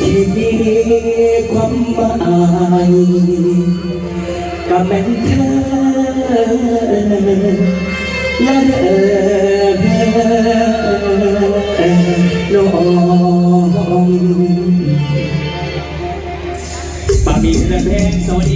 ที่มีความหมายกับแม่นเธอและเธอน้องปามีเพื่อนเพลงสวัสดี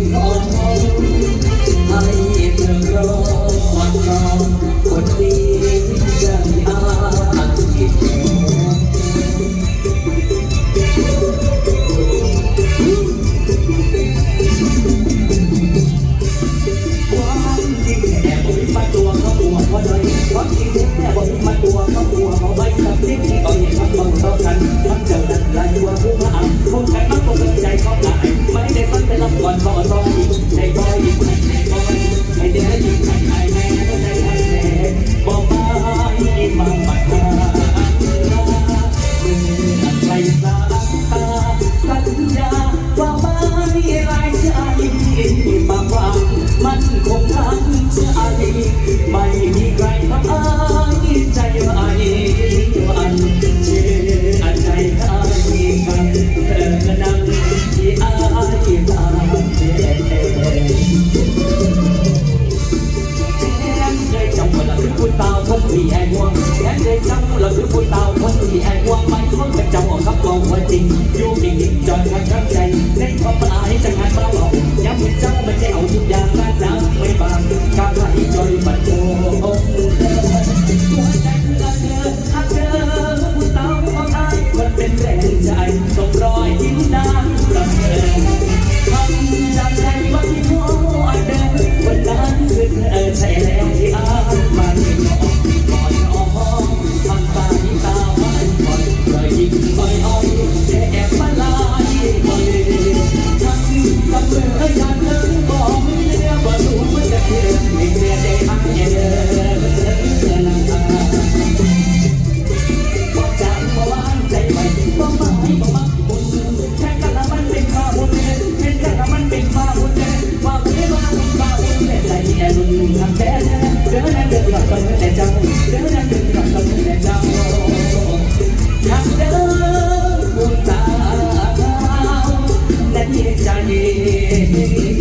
चाहिए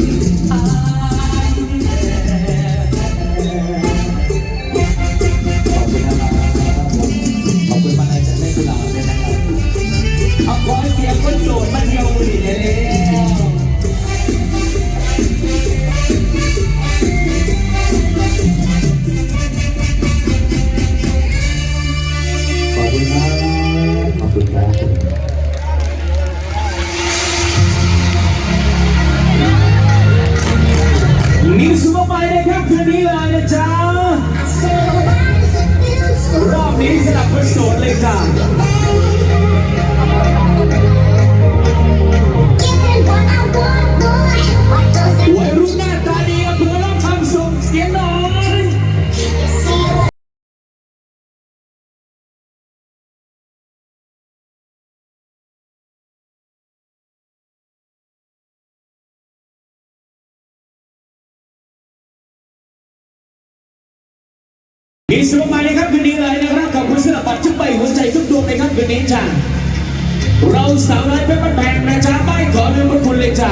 ไปในค่ำคืนนี้เลยนะจ๊ะ รอบนี้สลับคนโสดเลยจ้ะ อีสุงมาเลยครับคืนนี้เลยนะครับขอบคุณสำหรับบัตรทุกใบหัวใจทุกดวงเลยครับคืนนี้จ้าเราสาวน้อยเพชรบ้านแพงนะจ๊ะป้ายขอเรื่องบุญคุณเลยจ้า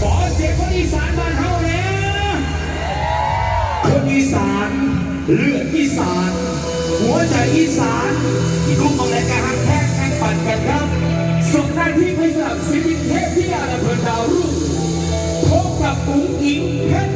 ขอเสียงคนอีสานมาเท่าแะคนอีสานเลือดอีสาน หัวใจอีสานที่กุ้งแลกการแท็กแข่งปั่นกันครับส่งหน้าที่ให้สำหรับศิลปินเทพธิดาณาเพลิดาวรุ่งพบกับปุ๋งอิงเพชร